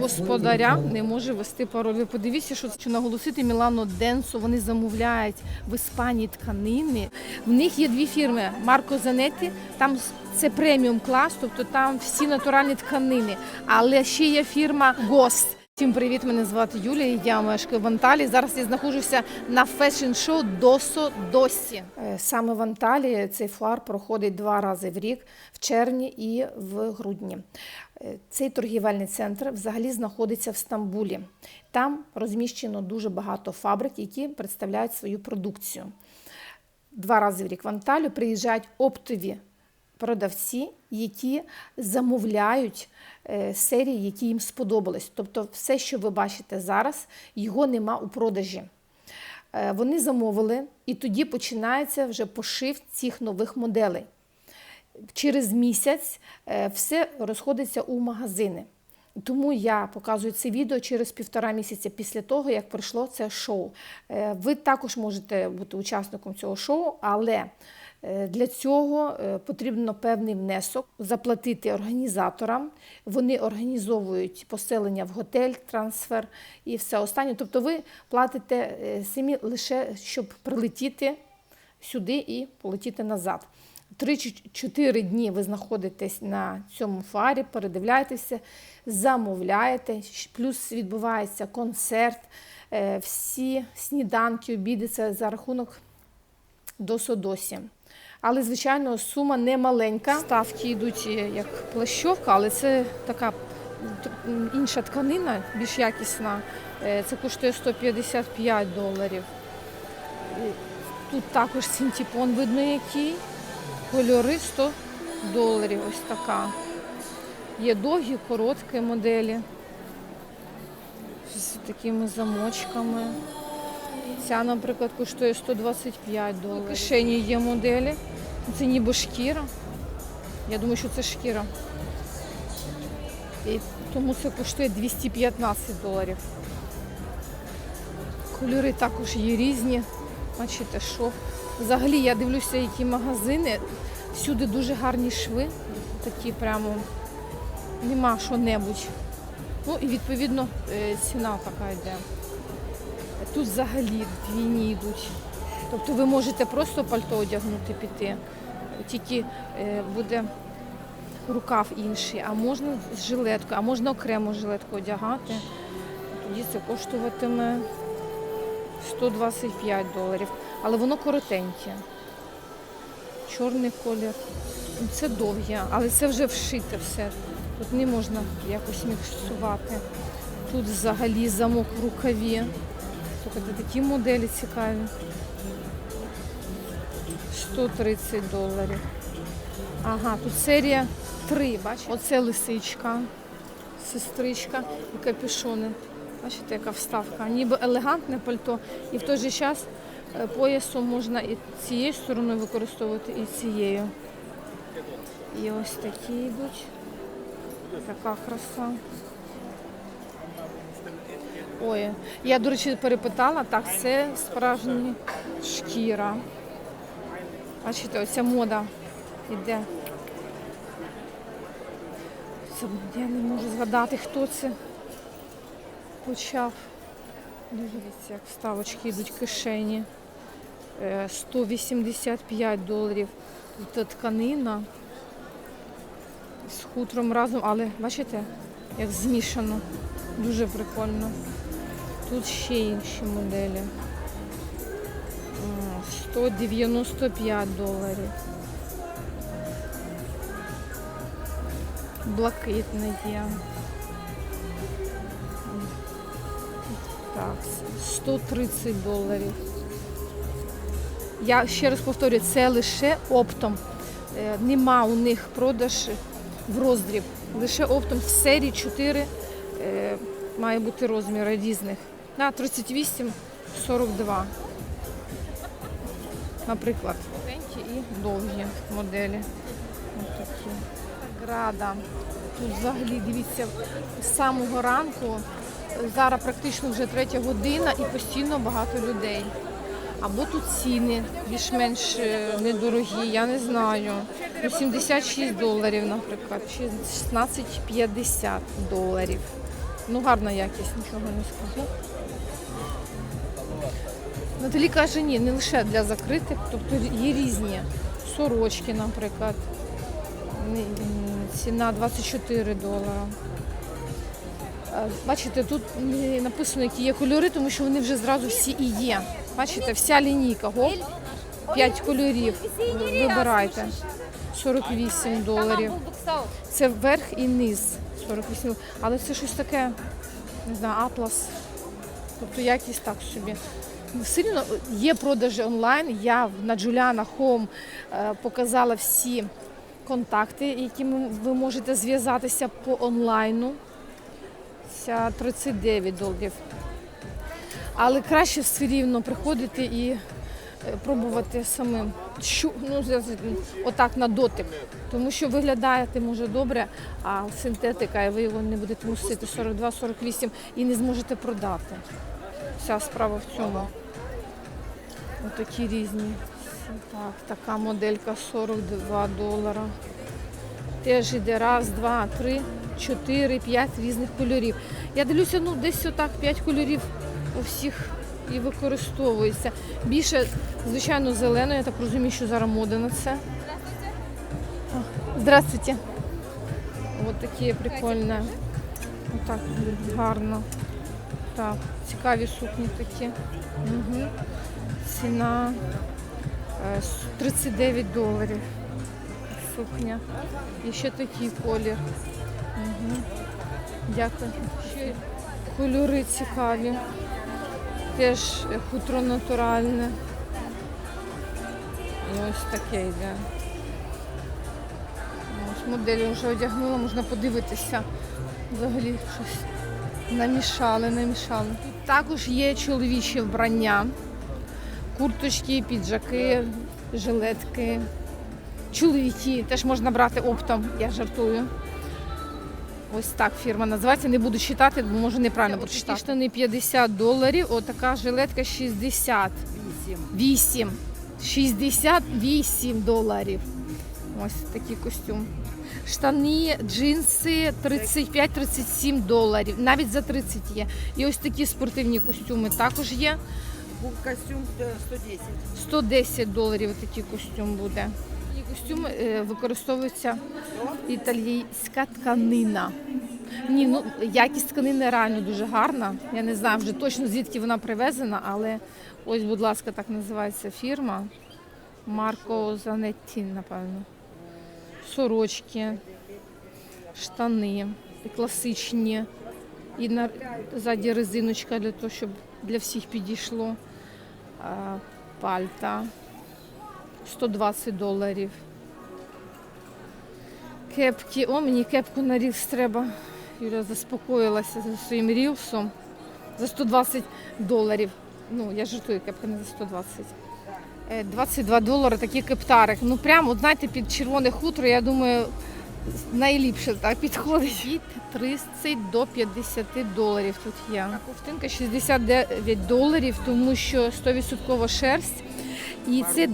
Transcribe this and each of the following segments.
господаря не може вести пароль. Подивіться, що хочу наголосити Мілано Денсо. Вони замовляють в Іспанії тканини. В них є дві фірми: Марко Занеті, там це преміум клас, тобто там всі натуральні тканини. Але ще є фірма Гост. Всім привіт! Мене звати Юлія. Я мешкаю в Анталії. Зараз я знаходжуся на фешн-шоу Досо Досі. Е, Саме в Анталії цей флар проходить два рази в рік в червні і в грудні. Е, Цей торгівельний центр взагалі знаходиться в Стамбулі. Там розміщено дуже багато фабрик, які представляють свою продукцію. Два рази в рік в Анталію приїжджають оптові продавці, які замовляють е, серії, які їм сподобались. Тобто, все, що ви бачите зараз, його нема у продажі. Е, Вони замовили, і тоді починається вже пошив цих нових моделей. Через місяць е, все розходиться у магазини. Тому я показую це відео через півтора місяця після того, як пройшло це шоу. Е, Ви також можете бути учасником цього шоу, але е, для цього е, потрібно певний внесок заплатити організаторам. Вони організовують поселення в готель, трансфер і все останнє. Тобто ви платите самі лише, щоб прилетіти сюди і полетіти назад. Три-чотири дні ви знаходитесь на цьому фарі, передивляєтеся, замовляєте, плюс відбувається концерт, е, всі сніданки, обіди це за рахунок досодосі. Але, звичайно, сума не маленька. Ставки йдуть е, як плащовка, але це така інша тканина, більш якісна. Е, Це коштує 155 доларів. Тут також синтепон видно який. Кольори 100 доларів. Ось така. Є довгі, короткі моделі з такими замочками. Ця, наприклад, коштує 125 доларів. У кишені є моделі. Це ніби шкіра. Я думаю, що це шкіра. І тому це коштує 215 доларів. Кольори також є різні. Бачите, що. Взагалі я дивлюся, які магазини. Всюди дуже гарні шви. Такі прямо нема що-небудь. Ну і відповідно е, ціна така йде. Тут взагалі двійні йдуть. Тобто ви можете просто пальто одягнути піти, тільки е, буде рукав інший, а можна з жилеткою, а можна окремо жилетку одягати. Тоді це коштуватиме 125 доларів. Але воно коротеньке. Чорний колір. Це довге, але це вже вшите все. Тут не можна якось міксувати. Тут взагалі замок в рукаві. Слухайте, такі моделі цікаві. 130 доларів. Ага, тут серія 3, бачите? Оце лисичка, сестричка і капюшони. Бачите, яка вставка. Ніби елегантне пальто, і в той же час е, поясом можна і цією стороною використовувати, і цією. І ось такі йдуть. Така краса. Ой, я, до речі, перепитала, так, це справжня шкіра. Бачите, оця мода йде. Це, я не можу згадати, хто це почав. Дивіться, як вставочки йдуть кишені. Е, 185 доларів. Тут тканина з хутром разом, але бачите, як змішано. Дуже прикольно. Тут ще інші моделі. 195 доларів. Блакитне є. Так, 130 доларів. Я ще раз повторюю, це лише оптом. Е, Нема у них продаж в роздріб. Лише оптом в серії 4 е, має бути розміри різних. На 38, 42. Наприклад. І довгі моделі. Ось такі. Града. Тут взагалі дивіться з самого ранку. Зараз практично вже третя година і постійно багато людей. Або тут ціни більш-менш е, недорогі, я не знаю. 86 доларів, наприклад, чи 16,50 доларів. Ну, гарна якість, нічого не скажу. Наталі каже, ні, не лише для закритих, тобто є різні сорочки, наприклад. Ціна 24 долара. Бачите, тут написано, які є кольори, тому що вони вже зразу всі і є. Бачите, вся лінійка, гоп, 5 кольорів. Вибирайте. 48 доларів. Це верх і низ 48. Але це щось таке, не знаю, атлас. Тобто якість так собі. Рівно є продажі онлайн. Я на Джуляна Хом е, показала всі контакти, якими ви можете зв'язатися по онлайну. Ця 39 доларів. Але краще все рівно приходити і е, пробувати самим. Щу, ну, отак на дотик. Тому що виглядаєте може добре, а синтетика, і ви його не будете носити 42-48 і не зможете продати. Вся справа в цьому. Отакі різні. Так, така моделька 42 долара. Теж іде раз, два, три, чотири, п'ять різних кольорів. Я дивлюся, ну десь отак п'ять кольорів у всіх і використовується. Більше, звичайно, зелено, я так розумію, що зараз мода на це. О, Здравствуйте. Ось такі прикольні. Отак гарно. Так, цікаві сукні такі. Угу. Ціна е, 39 доларів. Сукня. І ще такий колір. Угу. Дякую. Кольори цікаві. Теж хутро натуральне. І ось таке йде. Ось моделі вже одягнула, можна подивитися. Взагалі щось намішали, намішали. Тут також є чоловічі вбрання, курточки, піджаки, жилетки. Чоловіки теж можна брати оптом, я жартую. Ось так фірма називається. Не буду читати, бо можу неправильно прочитати. Штани 50 доларів, отака жилетка 60. 8. 68 доларів. Ось такий костюм. Штани, джинси 35-37 доларів. Навіть за 30 є. І ось такі спортивні костюми також є. Костюм э, 110. 110 доларів такий костюм буде. Костюм е, використовується італійська тканина. Ні, ну якість тканини реально дуже гарна. Я не знаю вже точно звідки вона привезена, але ось, будь ласка, так називається фірма. Марко Занетті, напевно. Сорочки, штани, і класичні. І на ззаді резиночка для того, щоб для всіх підійшло. Пальта 120 доларів. Кепки. О, мені кепку на рілс треба. Юля заспокоїлася за своїм рілсом. За 120 доларів. Ну, я жартую, кепка не за 120. Е, 22 долари такий кептарик. Ну прямо, от, знаєте, під червоне хутро, я думаю, найліпше так підходить. Від 30 до 50 доларів тут є. А ковтинка 69 доларів, тому що 100% шерсть. І це е.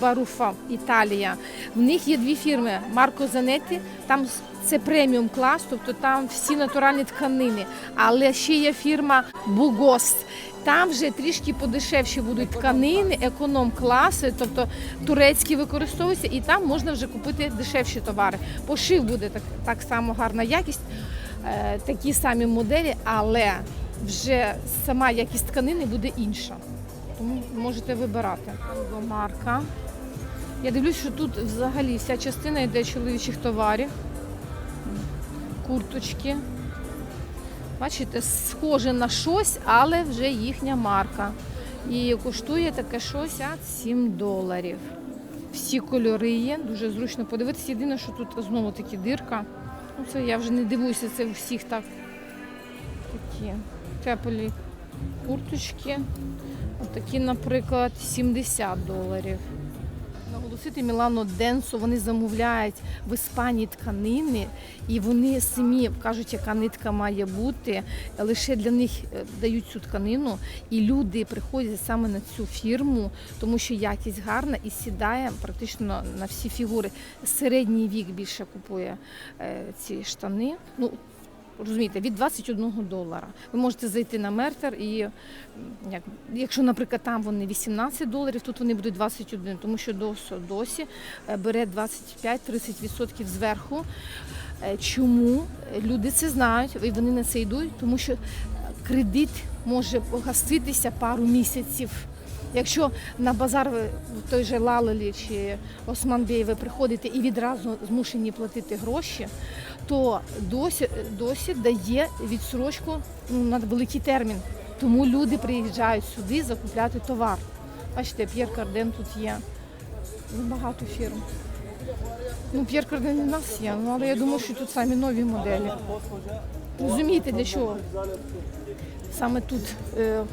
Баруфа, Італія. В них є дві фірми Марко Занетті, там це преміум клас, тобто там всі натуральні тканини. Але ще є фірма Бугост. Там вже трішки подешевші будуть тканини, економ класи, тобто турецькі використовуються, і там можна вже купити дешевші товари. Пошив буде так, так само гарна якість, е, такі самі моделі, але вже сама якість тканини буде інша. Тому можете вибирати. Марка. Я дивлюсь, що тут взагалі вся частина йде чоловічих товарів. Курточки. Бачите, схоже на щось, але вже їхня марка. І коштує таке щось 7 доларів. Всі кольори є, дуже зручно подивитися. Єдине, що тут знову таки дирка. Ну, це я вже не дивуюся, це у всіх так. Такі теплі курточки. Отакі, наприклад, 70 доларів. Наголосити Мілано Денсо, вони замовляють в Іспанії тканини, і вони самі кажуть, яка нитка має бути. Лише для них е, дають цю тканину, і люди приходять саме на цю фірму, тому що якість гарна і сідає практично на всі фігури. Середній вік більше купує е, ці штани. Ну, Розумієте, від 21 долара. Ви можете зайти на Мертер і як, якщо, наприклад, там вони 18 доларів, тут вони будуть 21, тому що досі, досі е, бере 25-30% зверху. Е, Чому люди це знають і вони на це йдуть? Тому що кредит може погаситися пару місяців. Якщо на базар в той же Лалелі чи Османбей ви приходите і відразу змушені платити гроші, то досі, досі дає відсрочку ну, на великий термін. Тому люди приїжджають сюди закупляти товар. Бачите, П'єр Карден тут є. Ну, багато фірм. Ну, П'єр Карден в нас є, ну, але я думаю, що тут самі нові моделі. Розумієте, для чого? Саме тут е,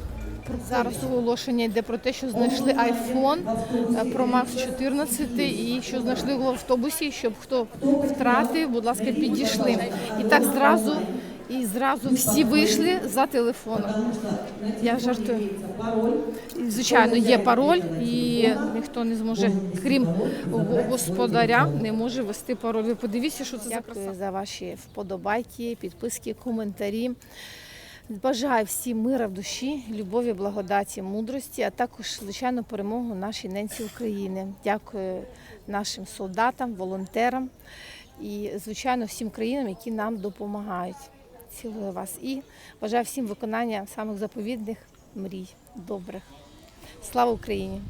зараз оголошення йде про те, що знайшли iPhone е, Pro Max 14 і що знайшли в автобусі, щоб хто втратив, будь ласка, підійшли. І так зразу, і зразу всі вийшли за телефоном. Я жартую. І, Звичайно, є пароль, і ніхто не зможе, крім господаря, не може вести пароль. Ви подивіться, що це за краса. за ваші вподобайки, підписки, коментарі. Бажаю всім мира в душі, любові, благодаті, мудрості, а також, звичайно, перемогу нашій ненці України. Дякую нашим солдатам, волонтерам і, звичайно, всім країнам, які нам допомагають. Цілую вас і бажаю всім виконання самих заповідних мрій, добрих. Слава Україні!